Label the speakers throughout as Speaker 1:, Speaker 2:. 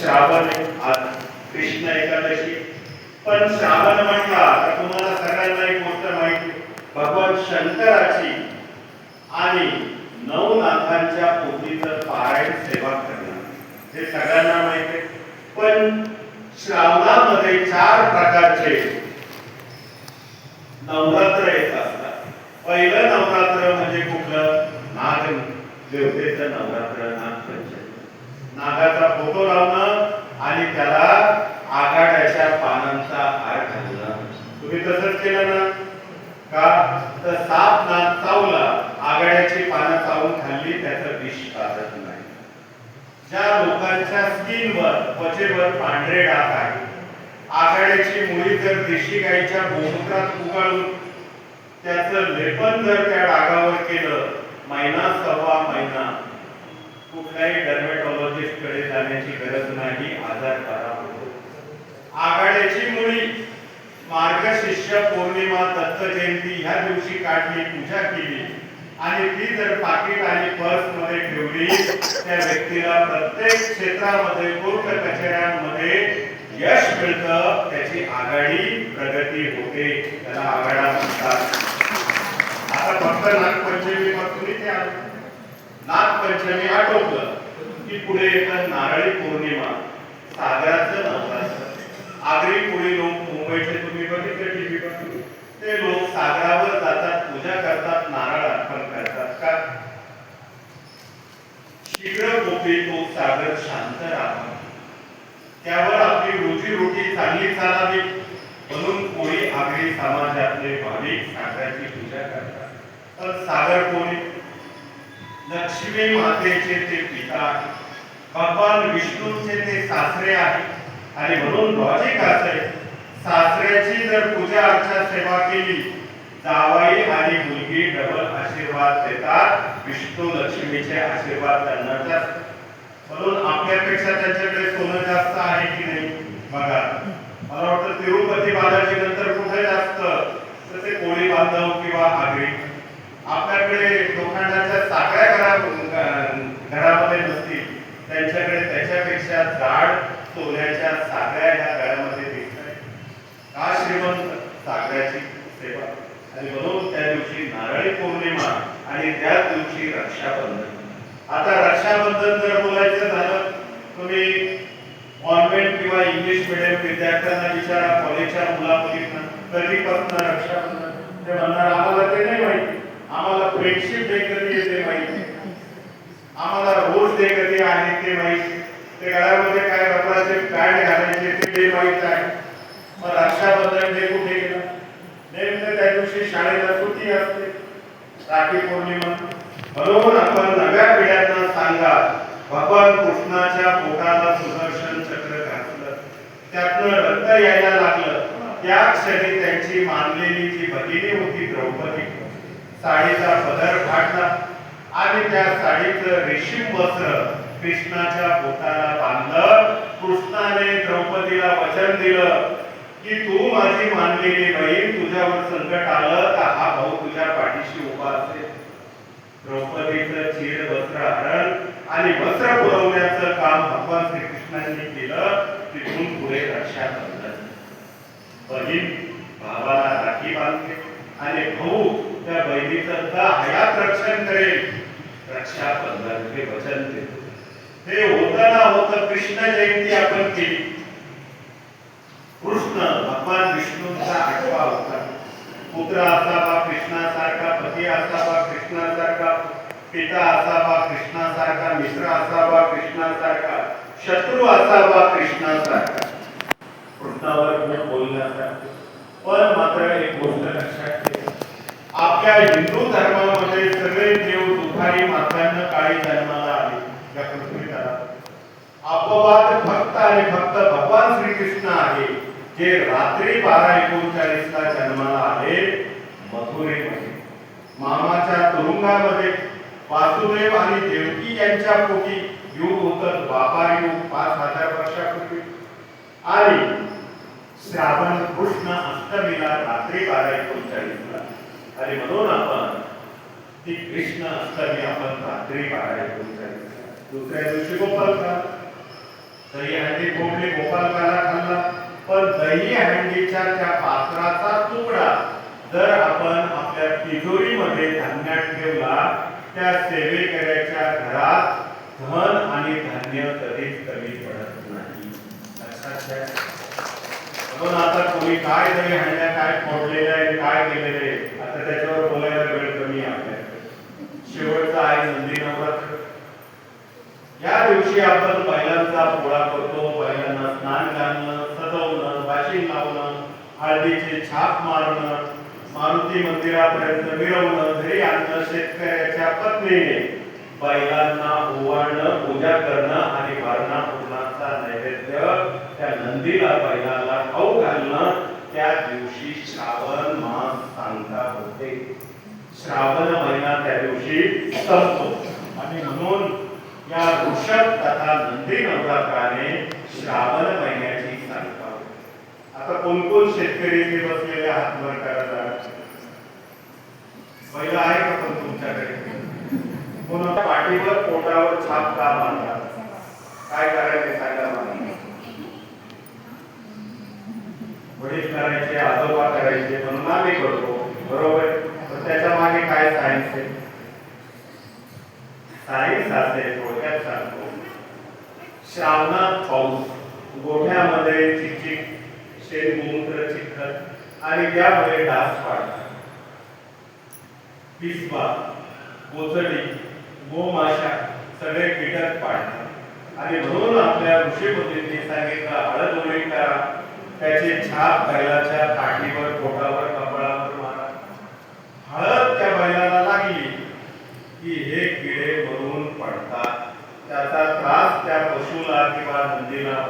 Speaker 1: श्रावण आहे, कृष्ण एकादशी. पण श्रावण म्हटला तर तुम्हाला सगळ्यांना एक गोष्ट माहिती. भगवान शंकराची आणि नवनाथांच्या पोथीचं पारायण सेवा करणं हे सगळ्यांना माहिती आहे. पण श्रावणामध्ये चार प्रकारचे नवरात्र येत असतात. पहिलं नवरात्र म्हणजे कुठलं? नाग देवतेचं नवरात्र नागपंचमी. नागाचा फोटो लावून आणि त्याला आघाड्याच्या पानांचा हार घालणं तुम्ही तसंच केलं ना का तर साप नाग चावला आघाड्याची पानं चावून खाल्ली त्याचं विष पाजत नाही ज्या लोकांच्या स्किनवर त्वचेवर पांढरे डाग आहे आघाड्याची मुळी जर देशी गाईच्या गोमूत्रात उगाळून त्याचं लेपन जर त्या डागावर केलं महिना सव्वा महिना. कुठल्याही डर्मेटॉलॉजिस्टकडे जाण्याची गरज नाही आजार बरा होतो. आघाड्याची मुळी मार्गशिष्य पौर्णिमा दत्त जयंती ह्या दिवशी काढली पूजा केली. आणि ती जर पाकिट आणि पर्समध्ये ठेवली त्या व्यक्तीला प्रत्येक क्षेत्रामध्ये पूर्ण कचऱ्यांमध्ये यश मिळतं त्याची आघाडी प्रगती होते. त्याला आघाडा म्हणतात. आता फक्त नागपंचमी तुम्ही इथे नागपंचमी आटोपलं की पुढे येतात नारळी पौर्णिमा. सागराचं नवरात्र आगरी पुढे लोक मुंबईचे तुम्ही बघितले टीव्ही पासून ते लोक सागरावर जातात पूजा करतात नारळ अर्पण करतात का? शीघ्र कोपी तो सागर शांत राहावा त्यावर आपली रोजी रोटी चांगली चालावी म्हणून कोळी आगरी समाजातले भाविक सागराची पूजा करतात. तर सागर कोणी लक्ष्मी मातेचे ते पिता भगवान विष्णूचे ते सासरे आहे आणि म्हणून लॉजिक असे सासऱ्याची जर पूजा अर्चा सेवा केली जावाई आणि मुलगी डबल आशीर्वाद देतात. विष्णू लक्ष्मीचे आशीर्वाद त्यांना जास्त. म्हणून आपल्यापेक्षा त्यांच्याकडे सोनं जास्त आहे की नाही? बघा. मला वाटतं तिरुपती बालाजी नंतर कुठे जास्त? तर ते कोळी बांधव किंवा आगरी. आपल्याकडे लोखंडाच्या साखळ्या घरा घरामध्ये नसतील. त्यांच्याकडे त्याच्यापेक्षा जाड सोन्याच्या साखळ्या ह्या घरामध्ये दिसतात का श्रीमंत साखळ्याची सेवा आणि म्हणून त्या दिवशी नारळी पौर्णिमा आणि त्या दिवशी रक्षाबंधन. आता रक्षाबंधन जर बोलायचं झालं तुम्ही कॉन्व्हेंट किंवा इंग्लिश मिडियम विद्यार्थ्यांना विचारा कॉलेजच्या मुला मुलींना कधीपासून रक्षाबंधन? ते म्हणणार आम्हाला ते नाही माहिती. आम्हाला फ्रेंडशिप डे कधी येते माहिती? आम्हाला रोज डे कधी आहे ते माहिती? ते गळ्यामध्ये काय रबराचे पॅड घालायचे ते डे माहीत आहे. मग रक्षाबंधन डे कुठे गेलं? त्या दिवशी शाळेला सुट्टी असते. राखी पौर्णिमा. म्हणून आपण नव्या पिढ्यांना सांगा भगवान कृष्णाच्या पोटाला सुदर्शन चक्र घातलं. त्यातनं रक्त यायला लागलं. त्या क्षणी त्यांची मानलेली जी भगिनी होती द्रौपदी साडीचा पदर फाटला आणि त्या साडीचं रेशीम वस्त्र कृष्णाच्या पोटाला बांधलं. कृष्णाने द्रौपदीला वचन दिलं. की तू माझी मानलेली बहीण तुझ्यावर संकट आलं तर हा भाऊ तुझ्या पाठीशी उभा असेल? द्रौपदीचं चीर वस्त्र हरण आणि वस्त्र पुरवण्याचं काम भगवान श्रीकृष्णांनी केलं तिथून पुढे रक्षाबंधन बहीण भावाला राखी बांधते आणि भाऊ त्या बहिणीचं तर हयात रक्षण करेल. रक्षाबंधन हे वचन देतो. हे होताना होतं कृष्ण जयंती आपण केली. भगवान विष्णूंचा आठवा होता पुत्र असावा कृष्णासारखा पती असावा कृष्णासारखा पिता असावा कृष्णासारखा मित्र असावा कृष्णासारखा शत्रू असावा कृष्णासारखा. कृष्णावर गुण बोलण्यासारखे. पण मात्र एक गोष्ट लक्षात ठेवा. आपल्या हिंदू धर्मामध्ये सगळे देव दुखारी मातांना काळी जन्माला आले. या पृथ्वीतला अपवाद फक्त आणि फक्त भगवान श्रीकृष्ण आहे जे रात्री बारा एकोणचाळीसला जन्माला आले मथुरेमध्ये मामाच्या तुरुंगामध्ये वासुदेव आणि देवकी यांच्या पोटी युग होतं बाबा युग पाच हजार वर्षापूर्वी. आणि श्रावण कृष्ण अष्टमीला रात्री बारा एकोणचाळीसला. आणि म्हणून आपण ती कृष्ण अष्टमी आपण रात्री बारा एकोणचाळीसला. दुसऱ्या दिवशी गोपाल का दही हंडी गोपाल गोपालकाला खाल्ला. पण दही हंडीच्या त्या पात्राचा तुकडा. जर आपण आपल्या तिजोरीमध्ये धान्यात ठेवला त्या सेवेकऱ्याच्या घरात धन आणि धान्य कधीच कमी पडत नाही. पण आता कोणी काय दही हंड्या काय फोडलेलं आहे काय केलेलं आहे? आता त्याच्यावर बोलायला वेळ कमी आहे. आपल्याकडे शेवटचा आहे नंदी नवरात्र. या दिवशी आपण बैलांचा पोळा करतो. बैलांना स्नान घालणं सजवणं वाशिंग लावणं हळदीचे छाप मारणं मारुती मंदिरापर्यंत मिरवणं घरी आणणं शेतकऱ्याच्या पत्नीने बैलांना ओवाळणं पूजा करणं आणि वारणा पूर्णाचा नैवेद्य त्या नंदीला बैलाला खाऊ घालणं. त्या दिवशी श्रावण मास सांगता होते. श्रावण महिना त्या दिवशी संपतो. आणि म्हणून या वृषभ तथा नंदी नवरात्राने श्रावण महिन्याची सांगता आता कोण कोण शेतकरी इथे बसलेले हात वर करायला? पहिला आहे का पण तुमच्याकडे? कोणाच्या पाठीवर पोटावर छाप का बांधला काय करायचे सांगा मला. वडील करायचे आजोबा करायचे म्हणून आम्ही करतो बरोबर? तर त्याच्यामागे काय सायन्स आहे? सायन्स असेल. सांगतो श्रावणात पाऊस गोठ्यामध्ये चिकचिक शेण गोमूत्र चिखल आणि त्यामध्ये डास पाडतात पिसबा गोचडी गोमाशा सगळे कीटक पाडतात आणि म्हणून आपल्या ऋषीपतींनी सांगितलं हळद ओळी करा त्याचे छाप बैलाच्या पाठीवर पोटावर कपाळावर मारा हळद त्या बैलाला लागली की हे किडे मरून पडतात त्याचा त्रास त्या किंवा नंदीला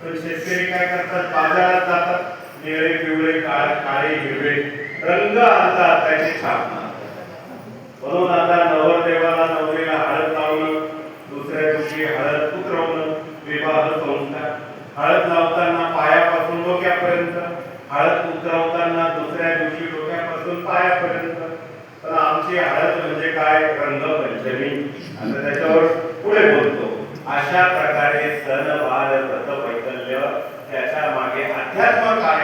Speaker 1: पण शेतकरी काय करतात बाजारात जातात निळे पिवळे काळे हिरवे रंग आणतात त्याचे छाप मारतात म्हणून आता नवरदेवाला नवरीला हळद लावणं दुसऱ्या दिवशी हळद उतरवणं विवाह संस्कार हळद लावताना पायापासून डोक्यापर्यंत हळद उतरवताना दुसऱ्या दिवशी डोक्यापासून पायापर्यंत पण आमची हळद म्हणजे काय रंगपंचमी आता त्याच्यावर पुढे बोलतो अशा प्रकारे सण वार व्रत वैकल्य त्याच्या मागे अध्यात्म